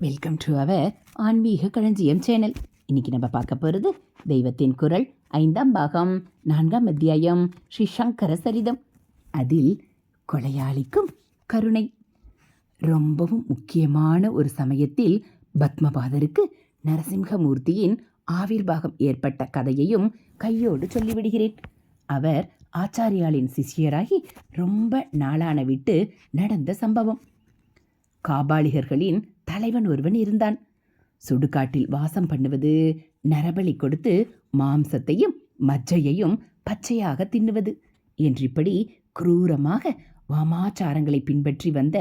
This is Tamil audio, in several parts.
வெல்கம் டு அவர் ஆன்மீக களஞ்சியம் சேனல். இன்னைக்கு நம்ம பார்க்க போகிறது தெய்வத்தின் குரல் ஐந்தாம் பாகம் நான்காம் அத்தியாயம் ஸ்ரீ சங்கர சரிதம். அதில் கொலையாளிக்கும் கருணை. ரொம்பவும் முக்கியமான ஒரு சமயத்தில் பத்மபாதருக்கு நரசிம்ஹமூர்த்தியின் ஆவிர்வாகம் ஏற்பட்ட கதையையும் கையோடு சொல்லிவிடுகிறேன். அவர் ஆச்சாரியாளின் சிஷ்யராகி ரொம்ப நாளான விட்டு நடந்த சம்பவம். காபாலிகர்களின் தலைவன் ஒருவன் இருந்தான். சுடுகாட்டில் வாசம் பண்ணுவது நரபலி கொடுத்து மாம்சத்தையும் மஜ்ஜையையும் பச்சையாக தின்னுவது. என்றிப்படி குரூரமாக வாமாச்சாரங்களை பின்பற்றி வந்த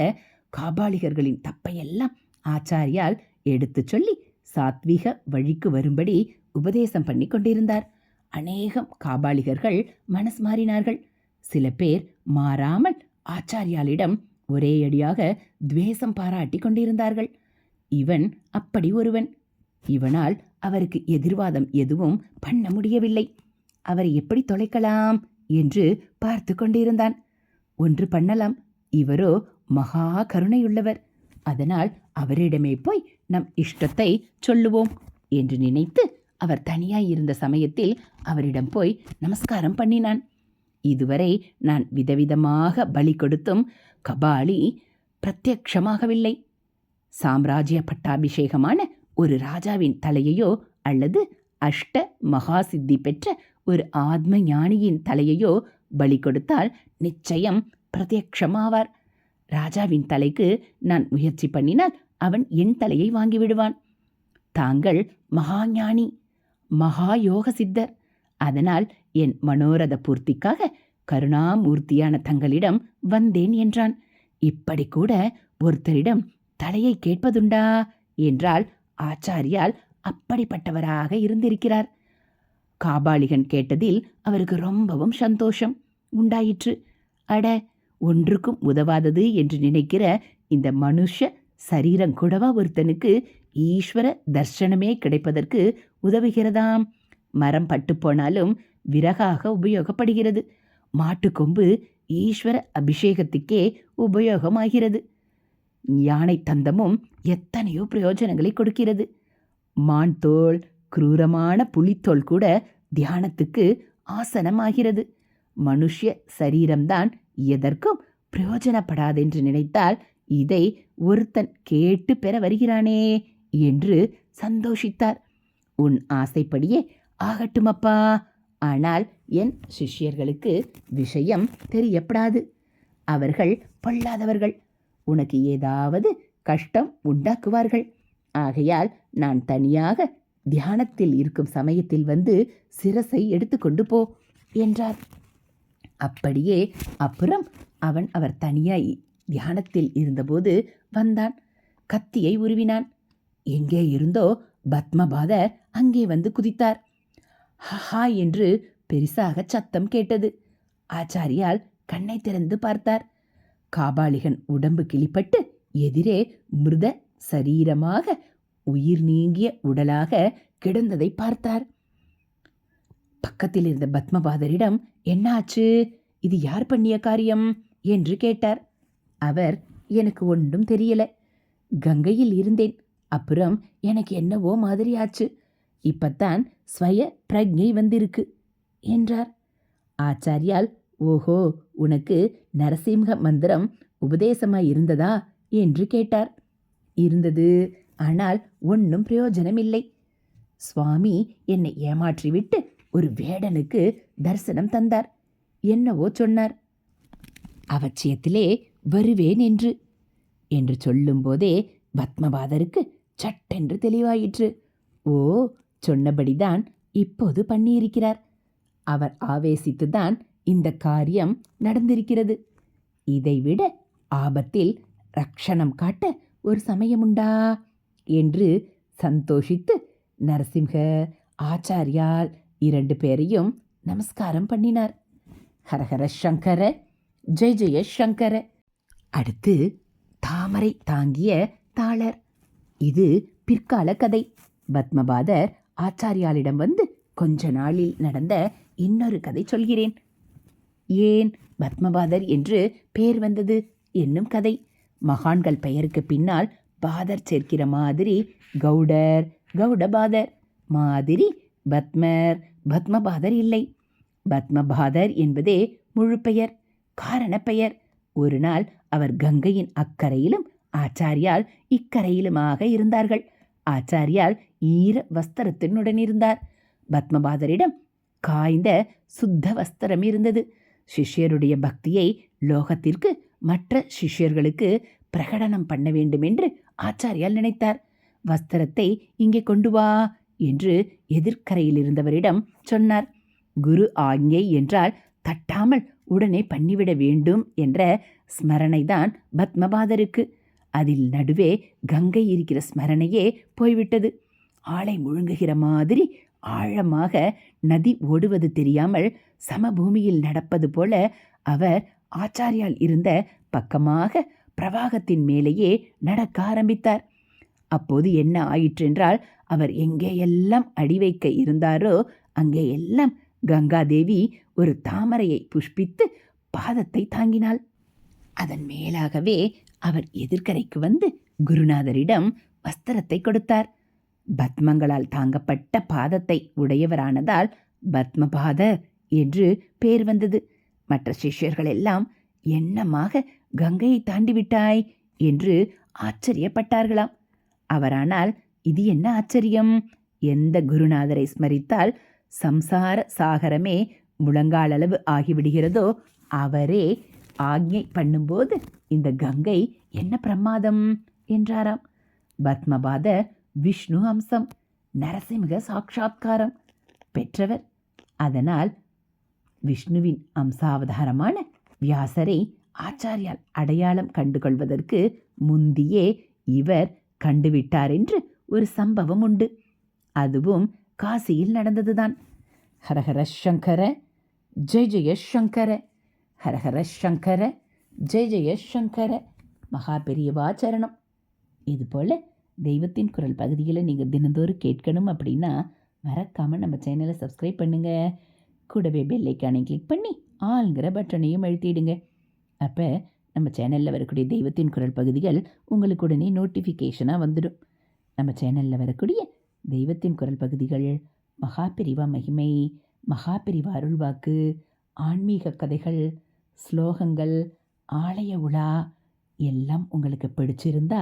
காபாலிகர்களின் தப்பையெல்லாம் ஆச்சாரியால் எடுத்துச் சொல்லி சாத்வீக வழிக்கு வரும்படி உபதேசம் பண்ணி கொண்டிருந்தார். அநேகம் காபாலிகர்கள் மனசு மாறினார்கள். சில பேர் மாறாமல் ஆச்சாரியாலிடம் ஒரே அடியாக துவேஷம் பாராட்டி கொண்டிருந்தார்கள். இவன் அப்படி ஒருவன். இவனால் அவருக்கு எதிர்வாதம் எதுவும் பண்ண முடியவில்லை. அவரை எப்படி தொலைக்கலாம் என்று பார்த்து கொண்டிருந்தான். ஒன்று பண்ணலாம். இவரோ மகா கருணையுள்ளவர். அதனால் அவரிடமே போய் நம் இஷ்டத்தை சொல்லுவோம் என்று நினைத்து அவர் தனியாய் இருந்த சமயத்தில் அவரிடம் போய் நமஸ்காரம் பண்ணினான். இதுவரை நான் விதவிதமாக பலி கொடுத்தும் கபாலி பிரத்யக்ஷமாகவில்லை சாம்ராஜ்ய பட்டாபிஷேகமான ஒரு ராஜாவின் தலையையோ அல்லது அஷ்ட மகா சித்தி பெற்ற ஒரு ஆத்ம ஞானியின் தலையையோ பலி கொடுத்தால் நிச்சயம் பிரத்யக்ஷமாவார் ராஜாவின் தலைக்கு நான் முயற்சி பண்ணினால் அவன் என் தலையை வாங்கிவிடுவான் தாங்கள் மகாஞானி மகா யோக சித்தர். அதனால் என் மனோரத பூர்த்திக்காக கருணாமூர்த்தியான தங்களிடம் வந்தேன் என்றான். இப்படி கூட ஒருத்தரிடம் தலையை கேட்பதுண்டா? என்றால் ஆச்சாரியால் அப்படிப்பட்டவராக இருந்திருக்கிறார். காபாலிகன் கேட்டதில் அவருக்கு ரொம்பவும் சந்தோஷம் உண்டாயிற்று. அட ஒன்றுக்கும் உதவாதது என்று நினைக்கிற இந்த மனுஷ சரீரம் கூடவா ஒருத்தனுக்கு ஈஸ்வர தர்சனமே கிடைப்பதற்கு உதவுகிறதாம்? மரம் பட்டு போனாலும் விறகாக உபயோகப்படுகிறது. மாட்டுக்கொம்பு ஈஸ்வர அபிஷேகத்துக்கே உபயோகமாகிறது. யானை தந்தமும் எத்தனையோ பிரயோஜனங்களை கொடுக்கிறது. மான் தோல் குரூரமான புலித்தோல் கூட தியானத்துக்கு ஆசனமாகிறது. மனுஷ சரீரம்தான் எதற்கும் பிரயோஜனப்படாதென்று நினைத்தால் இதை ஒருத்தன் கேட்டு பெற வருகிறானே என்று சந்தோஷித்தார். உன் ஆசைப்படியே ஆகட்டுமப்பா. ஆனால் என் சிஷ்யர்களுக்கு விஷயம் தெரியப்படாது. அவர்கள் பொல்லாதவர்கள். உனக்கு ஏதாவது கஷ்டம் உண்டாக்குவார்கள். ஆகையால் நான் தனியாக தியானத்தில் இருக்கும் சமயத்தில் வந்து சிரசை எடுத்துக்கொண்டு போ என்றார். அப்படியே அப்புறம் அவன் அவர் தனியாய் தியானத்தில் இருந்தபோது வந்தான். கத்தியை உருவினான். எங்கே இருந்தோ பத்மபாதர் அங்கே வந்து குதித்தார். ஹஹா என்று பெரிசாக சத்தம் கேட்டது. ஆச்சாரியால் கண்ணை திறந்து பார்த்தார். காபாலிகன் உடம்பு கிளிப்பட்டு எதிரே மிருத சரீரமாக உயிர் நீங்கிய உடலாக கிடந்ததை பார்த்தார். பக்கத்தில் இருந்த பத்மபாதரிடம் என்னாச்சு? இது யார் பண்ணிய காரியம்? என்று கேட்டார். அவர் எனக்கு ஒன்றும் தெரியல. கங்கையில் இருந்தேன். அப்புறம் எனக்கு என்னவோ மாதிரி ஆச்சு. இப்பத்தான் ஸ்வய பிரஜை வந்திருக்கு என்றார். ஆச்சாரியால் ஓஹோ உனக்கு நரசிம்ஹ மந்திரம் உபதேசமாய் இருந்ததா? என்று கேட்டார். இருந்தது. ஆனால் ஒன்றும் பிரயோஜனமில்லை. சுவாமி என்னை ஏமாற்றிவிட்டு ஒரு வேடனுக்கு தரிசனம் தந்தார். என்னவோ சொன்னார். அவச்சியத்திலே வருவேன் என்று. என்று சொல்லும்போதே பத்மபாதருக்கு சட்டென்று தெளிவாயிற்று. ஓ சொன்னபடிதான் இப்போது பண்ணியிருக்கிறார். அவர் ஆவேசித்துதான் இந்த காரியம் நடந்திருக்கிறது. இதைவிட ஆபத்தில் ரக்ஷணம் காட்ட ஒரு சமயமுண்டா? என்று சந்தோஷித்து நரசிம்ஹ ஆச்சாரியால் இரண்டு பேரையும் நமஸ்காரம் பண்ணினார். ஹரஹர சங்கர ஜெய் ஜெய சங்கர. அடுத்து தாமரை தாங்கிய தாளர். இது பிற்கால கதை. பத்மபாதர் ஆச்சாரியாலிடம் வந்து கொஞ்ச நாளில் நடந்த இன்னொரு கதை சொல்கிறேன். ஏன் பத்மபாதர் என்று பெயர் வந்தது என்னும் கதை. மகான்கள் பெயருக்கு பின்னால் பாதர் சேர்க்கிற மாதிரி கவுடர் கவுடபாதர் மாதிரி பத்மர் பத்மபாதர் இல்லை. பத்மபாதர் என்பதே முழு பெயர் காரண பெயர் ஒரு நாள் அவர் கங்கையின் அக்கரையிலும் ஆச்சாரியால் இக்கரையிலுமாக இருந்தார்கள். ஆச்சாரியால் ஈர வஸ்திரத்தினுடன் இருந்தார். பத்மபாதரிடம் காய்ந்த சுத்த வஸ்திரம் இருந்தது. சிஷ்யருடைய பக்தியை லோகத்திற்கு மற்ற சிஷ்யர்களுக்கு பிரகடனம் பண்ண வேண்டும் என்று ஆச்சாரியால் நினைத்தார். வஸ்திரத்தை இங்கே கொண்டு வா என்று எதிர்க்கரையில் இருந்தவரிடம் சொன்னார். குரு ஆஞ்ஞை என்றால் தட்டாமல் உடனே பண்ணிவிட வேண்டும் என்ற ஸ்மரணைதான் பத்மபாதருக்கு. அதில் நடுவே கங்கை இருக்கிற ஸ்மரணையே போய்விட்டது. ஆளை முழுங்குகிற மாதிரி ஆழமாக நதி ஓடுவது தெரியாமல் சமபூமியில் நடப்பது போல அவர் ஆச்சாரியால் இருந்த பக்கமாக பிரவாகத்தின் மேலேயே நடக்க ஆரம்பித்தார். அப்போது என்ன ஆயிற்றென்றால் அவர் எங்கேயெல்லாம் அடி வைக்க இருந்தாரோ அங்கே எல்லாம் கங்காதேவி ஒரு தாமரையை புஷ்பித்து பாதத்தை தாங்கினாள். அதன் மேலாகவே அவர் எதிர்க்கரைக்கு வந்து குருநாதரிடம் வஸ்திரத்தை கொடுத்தார். பத்மங்களால் தாங்கப்பட்ட பாதத்தை உடையவரானதால் பத்மபாத என்று பேர் வந்தது. மற்ற சிஷ்யர்கள் எல்லாம் என்னமாக கங்கையை தாண்டி விட்டாய் என்று ஆச்சரியப்பட்டார்களாம். அவரானால் இது என்ன ஆச்சரியம்? எந்த குருநாதரை ஸ்மரித்தால் சம்சார சாகரமே முழங்காலளவு ஆகிவிடுகிறதோ அவரே ஆக்ஞை பண்ணும்போது இந்த கங்கை என்ன பிரமாதம்? என்றாராம். பத்மபாத விஷ்ணு அம்சம் நரசிம்ஹ சாட்சா்காரம் பெற்றவர் அதனால் விஷ்ணுவின் அம்சாவதாரமான வியாசரை ஆச்சாரியால் அடையாளம் கண்டுகொள்வதற்கு முந்தியே இவர் கண்டுவிட்டார் என்று ஒரு சம்பவம் உண்டு. அதுவும் காசியில் நடந்ததுதான். ஹரஹர சங்கர ஜெய ஜெய சங்கர ஹரஹர சங்கர ஜெய ஜெய சங்கர மகா பெரியவாச்சரணம் இது இதுபோல் தெய்வத்தின் குரல் பகுதிகளை நீங்கள் தினந்தோறும் கேட்கணும் அப்படின்னா மறக்காமல் நம்ம சேனலை சப்ஸ்கிரைப் பண்ணுங்கள் கூடவே பெல்லைக்கானை கிளிக் பண்ணி ஆளுங்கிற பட்டனையும் அழுத்திடுங்க. அப்போ நம்ம சேனலில் வரக்கூடிய தெய்வத்தின் குரல் பகுதிகள் உங்களுக்கு உடனே நோட்டிஃபிகேஷனாக வந்துடும். நம்ம சேனலில் வரக்கூடிய தெய்வத்தின் குரல் பகுதிகள் மகாபிரிவா மகிமை மகாபிரிவா அருள்வாக்கு ஆன்மீக கதைகள் ஸ்லோகங்கள் ஆலய உலா எல்லாம் உங்களுக்கு பிடிச்சிருந்தா